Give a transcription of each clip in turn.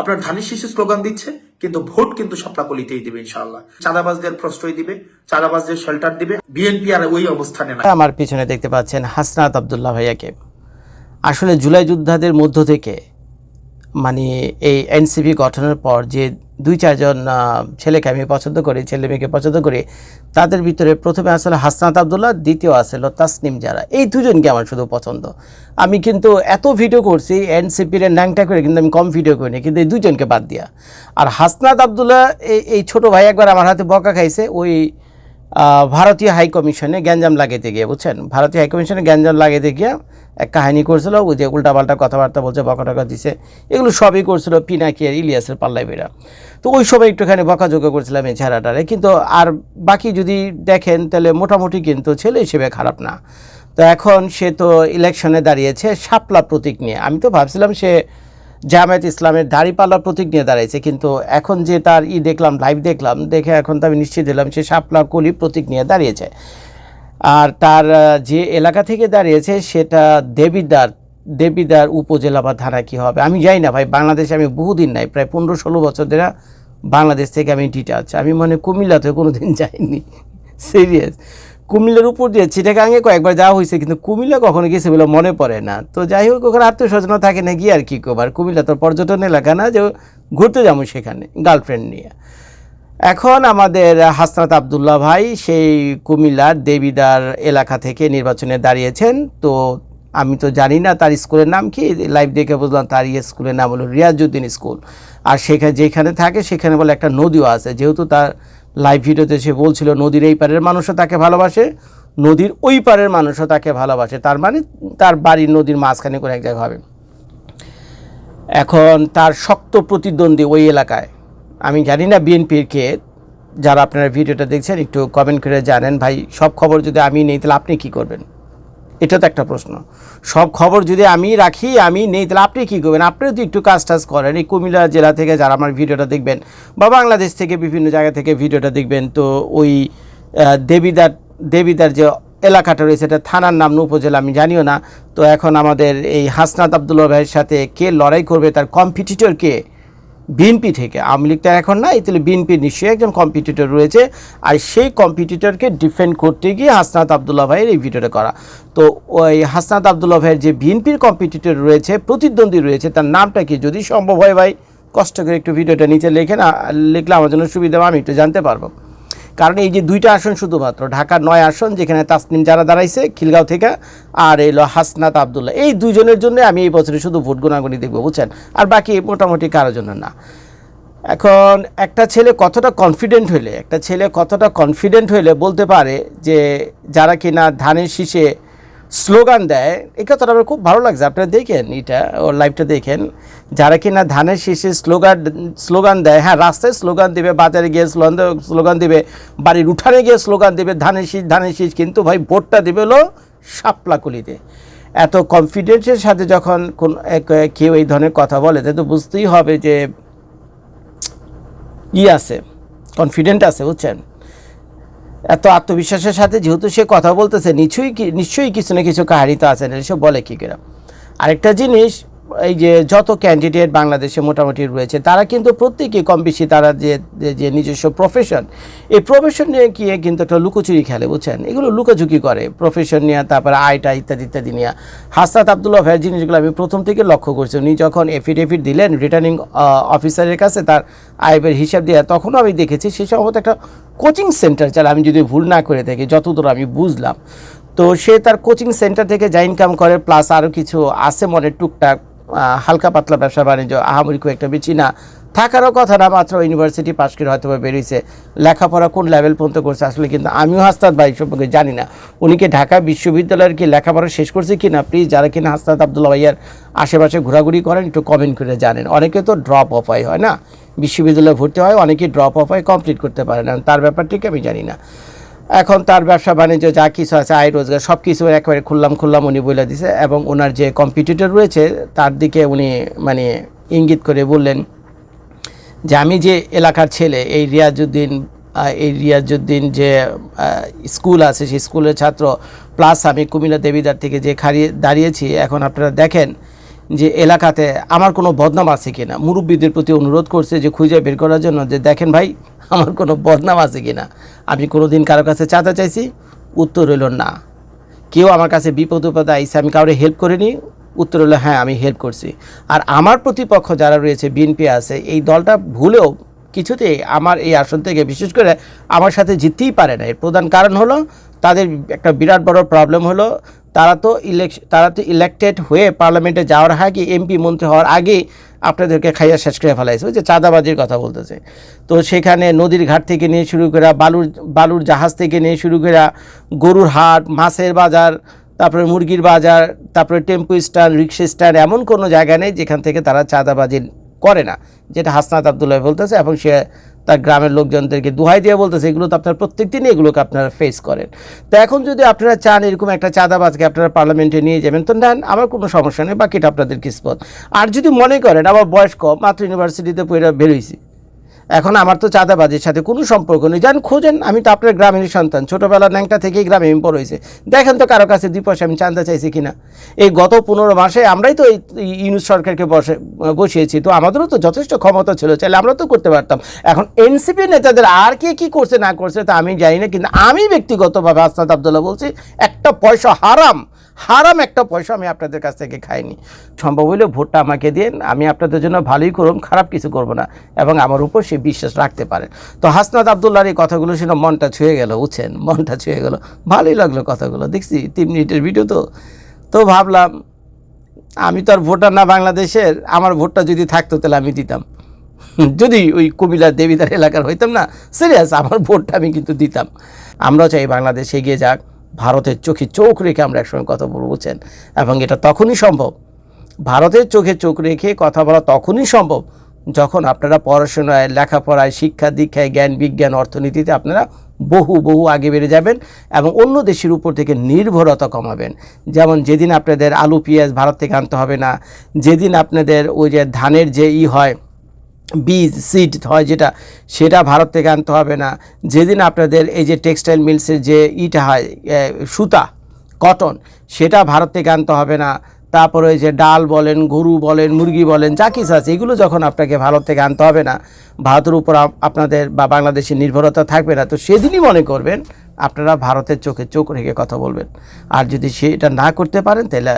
আপনার ধানের শীর্ষে স্লোগান দিচ্ছে, কিন্তু ভোট কিন্তু সাপলাকলিতেই দিবে ইনশাআল্লাহ। চাঁদাবাজদের প্রশ্রয় দিবে, চাঁদাবাজদের শেল্টার দিবে বিএনপি আর ওই অবস্থানে না। আমার পিছনে দেখতে পাচ্ছেন হাসনাত আবদুল্লাহ ভাইয়াকে। আসলে জুলাই যোদ্ধাদের মধ্য থেকে মানে এই এনসিপি গঠনের পর যে দুই, চারজন ছেলেকে আমি পছন্দ করি, ছেলে মেয়েকে পছন্দ করি, তাদের ভিতরে প্রথমে আসলে হাসনাত আবদুল্লাহ, দ্বিতীয় আসলে তাসনিম যারা এই দুজনকে আমার শুধু পছন্দ। আমি কিন্তু এত ভিডিও করছি, এনসিপির ন্যাংটা করে কিন্তু আমি কম ভিডিও করিনি, কিন্তু এই দুজনকে বাদ দিয়া। আর হাসনাত আবদুল্লাহ এই ছোটো ভাই একবার আমার হাতে বকা খাইছে, ওই ভারতীয় হাই কমিশনে গ্যাঞ্জাম লাগাইতে গিয়ে, বুঝছেন? ভারতীয় হাই কমিশনে গ্যাঞ্জাম লাগাইতে গিয়ে এক কাহিনী করছিল, ওই যে উল্টাপাল্টা কথাবার্তা বলছে বকা টকা দিছে। এগুলো সবই করছিল পিনাকি আর ইলিয়াসের পাল্লাই বেরা তো ওই সময় একটুখানি বকাঝোকা করছিলাম এই ছেঁড়াটারে কিন্তু আর বাকি যদি দেখেন, তাহলে মোটামুটি কিন্তু ছেলে হিসেবে খারাপ না। তো এখন সে তো ইলেকশনে দাঁড়িয়েছে শাপলা প্রতীক নিয়ে। আমি তো ভাবছিলাম সে জামায়াত ইসলামের দাড়িপাল্লা প্রতীক নিয়ে দাঁড়াইছে, কিন্তু এখন যে তার ই দেখলাম লাইভ দেখলাম, দেখে এখন তো আমি নিশ্চিত হলাম সে শাপলা কলি প্রতীক নিয়ে দাঁড়িয়েছে। আর তার যে এলাকা থেকে দাঁড়িয়েছে সেটা দেবিদার দেবিদার উপজেলা বা থানা কী হবে? আমি যাই না ভাই, বাংলাদেশে আমি বহুদিন নাই, প্রায় পনেরো ষোলো বছর ধরে বাংলাদেশ থেকে আমি ডিটাচ আমি মনে কুমিল্লাতে কোনো দিন যাইনি। সিরিয়াস কুমিল্লার উপর দিয়ে চিটাগাঙে কয়েকবার যাওয়া হয়েছে, কিন্তু কুমিল্লা কখনো গেছে বলে মনে পড়ে না। তো যাই হোক, ওখানে আত্মীয় স্বজন থাকে না, গিয়ে আর কী করবার কুমিল্লা তো পর্যটন এলাকা না, যে ঘুরতে যাব সেখানে গার্লফ্রেন্ড নিয়ে। এখন আমাদের হাসনাত আবদুল্লাহ ভাই, সেই কুমিল্লার দেবিদার এলাকা থেকে নির্বাচনে দাঁড়িয়েছেন। তো আমি তো জানি না তার স্কুলের নাম কি লাইভ দেখে বুঝলাম তার ইয়ে স্কুলের নাম হলো রিয়াজউদ্দিন স্কুল। আর সেখানে যেখানে থাকে সেখানে বলে একটা নদীও আছে, যেহেতু তার লাইভ ভিডিওতে সে বলছিল, নদীর এই পারের মানুষও তাকে ভালোবাসে, নদীর ওই পারের মানুষও তাকে ভালোবাসে। তার মানে তার বাড়ির নদীর মাঝখানে করে এক জায়গা হবে। এখন তার শক্ত প্রতিদ্বন্দ্বী ওই এলাকায়। আমি জানি না বিএনপির কে, যারা আপনারা ভিডিওটা দেখছেন, একটু কমেন্ট করে জানেন। ভাই, সব খবর যদি আমি নেই, তাহলে আপনি কি করবেন? এটা তো একটা প্রশ্ন। সব খবর যদি আমি রাখি, আমি নেই, তাহলে আপনি কী করবেন? আপনি যদি একটু কাজ টাজ করেন। এই কুমিল্লা জেলা থেকে যারা আমার ভিডিওটা দেখবেন বা বাংলাদেশ থেকে বিভিন্ন জায়গা থেকে ভিডিওটা দেখবেন, তো ওই দেবিদার দেবিদার যে এলাকাটা রয়েছে, এটা থানার নাম উপজেলা আমি জানিও না। তো এখন আমাদের এই হাসনাত আবদুল্লাহ ভাইয়ের সাথে কে লড়াই করবে, তার কম্পিটিটর কে? বিএনপি থেকে। আওয়ামী লীগ তো এখন না তাহলে বিএনপি নিশ্চয়ই একজন কম্পিটিটর রয়েছে। আর সেই কম্পিটিটরকে ডিফেন্ড করতে গিয়ে হাসনাত আবদুল্লাহ ভাইয়ের এই ভিডিওটা করা। তো ওই হাসনাত আবদুল্লাহ ভাইয়ের যে বিএনপির কম্পিটিটর রয়েছে প্রতিদ্বন্দ্বী রয়েছে তার নামটা কি যদি সম্ভব হয় ভাই কষ্ট করে একটু ভিডিওটা নিচে লেখেন লিখলে আমার জন্য সুবিধা হবে, আমি একটু জানতে পারব। কারণ এই যে দুইটা আসন শুধুমাত্র, ঢাকার নয় আসন যেখানে তাসনিম যারা দাঁড়াইছে, খিলগাঁও থেকে, আর এলো হাসনাত আবদুল্লাহ। এই দুজনের জন্য আমি এই বছরে শুধু ভোট গুণাগুনি দেখব, বুঝছেন? আর বাকি মোটামুটি কারও জন্য না। এখন একটা ছেলে কতটা কনফিডেন্ট হইলে, একটা ছেলে কতটা কনফিডেন্ট হইলে বলতে পারে যে যারা কিনা ধানের শীষে স্লোগান দেয়। এই কথাটা আমার খুব ভালো লাগছে। আপনারা দেখেন এটা ওর লাইভটা দেখেন। যারা কিনা ধানের শীষে স্লোগান স্লোগান দেয় হ্যাঁ রাস্তায় স্লোগান দেবে, বাজারে গিয়ে স্লোগান স্লোগান দেবে, বাড়ির উঠানে গিয়ে স্লোগান দেবে, ধানের শীষ ধানের শীষ, কিন্তু ভাই ভোটটা দেবে হলো শাপলাকুলিতে। এত কনফিডেন্সের সাথে যখন কোন কেউ এই ধরনের কথা বলে, তাহলে তো বুঝতেই হবে যে ই আছে? কনফিডেন্ট আছে, বুঝছেন? এত আত্মবিশ্বাসের সাথে যেহেতু সে কথা বলতেছে, নিশ্চয়ই নিশ্চয়ই কিছু না কিছু কাহিনী তো আছে সে বলে কী করে? আরেকটা জিনিস এই যে যত ক্যান্ডিডেট বাংলাদেশে মোটামুটি রয়েছে, তারা কিন্তু প্রত্যেকে কম বেশি তারা যে, যে- নিজস্ব প্রফেশন এই প্রফেশন নিয়ে গিয়ে কিন্তু একটা লুকোচুরি খেলে, বুঝছেন? এগুলো লুকোচুকি করে প্রফেশন নিয়ে, তারপরে আয়টা ইত্যাদি ইত্যাদি নিয়ে। হাসনাত আবদুল্লাহ ভাইয়ের জিনিসগুলো আমি প্রথম থেকে লক্ষ্য করছি। উনি যখন এফিডেভিট দিলেন রিটার্নিং অফিসারের কাছে তার আয়ের হিসাব দেওয়া তখনও আমি দেখেছি সে সম্ভবত একটা কোচিং সেন্টার চাল। আমি যদি ভুল না করে থাকি, যতদূর আমি বুঝলাম। তো সে তার কোচিং সেন্টার থেকে যা ইনকাম করে প্লাস আরও কিছু আছে মনে টুকটাক হালকা পাতলা ব্যবসা বাণিজ্য, আহামরি খুব একটা বেশি না। থাকারও কথা না, মাত্র ইউনিভার্সিটি পাশ করে হয়তো বেরিয়েছে। লেখাপড়া কোন লেভেল পর্যন্ত করছে আসলে কিন্তু আমিও হাসনাত ভাই সম্পর্কে জানি না। উনি কি ঢাকা বিশ্ববিদ্যালয়ের কি লেখাপড়া শেষ করছে কি না প্লিজ যারা কিনা হাসনাত আবদুল্লা ভাইয়ার আশেপাশে ঘোরাঘুরি করেন, একটু কমেন্ট করে জানেন। অনেকে তো ড্রপ অফ হয় হয় না? বিশ্ববিদ্যালয়ে ভর্তি হয়, অনেকেই ড্রপ অফ হয় কমপ্লিট করতে পারে না। তার ব্যাপারটিকে আমি জানি না। এখন তার ব্যবসা বাণিজ্য যা কিছু আছে, আয় রোজগার সব কিছু একেবারে খুললাম খুললাম উনি বলে দিছে এবং ওনার যে কম্পিটিটর রয়েছে, তার দিকে উনি মানে ইঙ্গিত করে বললেন যে আমি যে এলাকার ছেলে, এই রিয়াজুদ্দিন এই রিয়াজুদ্দিন যে স্কুল আছে, সেই স্কুলের ছাত্র প্লাস আমি কুমিল্লা দেবিদার থেকে যে খাড়িয়ে, দাঁড়িয়েছি, এখন আপনারা দেখেন যে এলাকাতে আমার কোনো বদনাম আছে কিনা। মুরব্বীদের প্রতি অনুরোধ করছে যে খুঁজে বের করার জন্য যে দেখেন ভাই আমার কোনো বদনাম আছে কিনা? আমি কোনো দিন কারও কাছে চাঁদা চাইছি, উত্তর হইল না। কেউ আমার কাছে বিপদ উপদে আইসে আমি কাউরে হেল্প করিনি, উত্তর হলো হ্যাঁ আমি হেল্প করছি। আর আমার প্রতিপক্ষ যারা রয়েছে বিএনপি আছে, এই দলটা ভুলেও কিছুতেই আমার এই আসন থেকে, বিশেষ করে আমার সাথে জিততেই পারে না। এর প্রধান কারণ হলো, তাদের একটা বিরাট বড় প্রবলেম হলো, তারা তো ইলেকশন তারা তো ইলেকটেড হয়ে পার্লামেন্টে যাওয়ার আগে এমপি মন্ত্রী হওয়ার আগেই আপনাদেরকে খাইয়া শেষ করে ফেলাইছে। ওই যে চাঁদাবাজির কথা বলতেছে। তো সেখানে নদীর ঘাট থেকে নিয়ে শুরু করে বালুর বালুর জাহাজ থেকে নিয়ে শুরু করে গরুর হাট, মাছের বাজার, তারপরে মুরগির বাজার, তারপরে টেম্পু স্ট্যান্ড, রিক্সা স্ট্যান্ড এমন কোনো জায়গা নেই যেখান থেকে তারা চাঁদাবাজি করে না। যেটা হাসনাত আবদুল্লাহ বলতেছে এবং সে তার গ্রামের লোকজনদেরকে দুহাই দিয়ে বলতেছে, এগুলো তো আপনার প্রত্যেক দিনই এগুলোকে আপনারা ফেস করেন। তো এখন যদি আপনারা চান এরকম একটা চাঁদাবাজকে আপনারা পার্লামেন্টে নিয়ে যাবেন, তো নেন, আমার কোনো সমস্যা নেই, বাকিটা আপনাদের কিসমত আর যদি মনে করেন, আমার বয়স কম, মাত্র ইউনিভার্সিটিতে পড়ে বেরোইছি এখন আমার তো চাঁদাবাজির সাথে কোনো সম্পর্ক নেই। যান, খোঁজেন, আমি তো আপনার গ্রামেরই সন্তান। ছোটোবেলা ন্যাংটা থেকেই গ্রামে আমি পড় হয়েছে। দেখেন তো কারও কাছে দুই পয়সা আমি চাঁদা চাইছি কিনা। এই গত পনেরো মাসে আমরাই তো এই ইউনুস সরকারকে বসে, বসিয়েছি, তো আমাদেরও তো যথেষ্ট ক্ষমতা ছিল, চাইলে আমরা তো করতে পারতাম। এখন এনসিপি নেতাদের আর কে কী করছে, না করছে, তা আমি জানি না, কিন্তু আমি ব্যক্তিগতভাবে আস্তাদ আবদুল্লাহ বলছি, একটা পয়সা হারাম হারাম একটা পয়সা আমি আপনাদের কাছ থেকে খাইনি। সম্ভব হলে ভোটটা আমাকে দিন আমি আপনাদের জন্য ভালোই করুন, খারাপ কিছু করব না। এবং আমার উপর সে বিশ্বাস রাখতে পারেন। তো হাসনাত আবদুল্লাহর এই কথাগুলো শুনে মনটা ছুঁয়ে গেল বুঝছেন মনটা ছুঁয়ে গেল। ভালোই লাগল কথাগুলো, দেখছি তিন মিনিটের ভিডিও তো। তো ভাবলাম, আমি তো আর ভোটার না বাংলাদেশের, আমার ভোটটা যদি থাকতো তাহলে আমি দিতাম। যদি ওই কুমিল্লার দেবিদার এলাকার হইতাম না সিরিয়াস আমার ভোটটা আমি কিন্তু দিতাম। আমরাও চাই বাংলাদেশ এগিয়ে যাক, ভারতের চোখে চোখ রেখে আমরা একসঙ্গে কথা বলব, বুঝছেন? এবং এটা তখনই সম্ভব, ভারতের চোখে চোখ রেখে কথা বলা তখনই সম্ভব যখন আপনারা পড়াশোনায়, লেখাপড়ায়, শিক্ষা দীক্ষায়, জ্ঞান, বিজ্ঞান, অর্থনীতিতে আপনারা বহু বহু আগে বেড়ে যাবেন এবং অন্য দেশের উপর থেকে নির্ভরতা কমাবেন। যেমন যেদিন আপনাদের আলু, পেঁয়াজ ভারত থেকে আনতে হবে না, যেদিন আপনাদের ওই যে ধানের যে ই হয়, বীজ সিড হয় যেটা, সেটা ভারত থেকে আনতে হবে না। যেদিন আপনাদের এই যে টেক্সটাইল মিলসের যে ইটা হয় সুতা কটন সেটা ভারত থেকে আনতে হবে না। তারপরে ওই যে ডাল বলেন, গরু বলেন, মুরগি বলেন, যা কিছু আছে, এগুলো যখন আপনাকে ভারত থেকে আনতে হবে না, ভারতের উপর আপনাদের বা বাংলাদেশের নির্ভরতা থাকবে না, তো সেদিনই মনে করবেন আপনারা ভারতের চোখে চোখ রেখে কথা বলবেন। আর যদি সেটা না করতে পারেন, তাহলে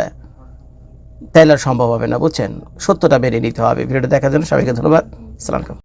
তাহলে সম্ভব হবে না, বুঝছেন? সত্যটা মেনে নিতে হবে। ভিডিওটা দেখার জন্য সবাইকে ধন্যবাদ। সালাম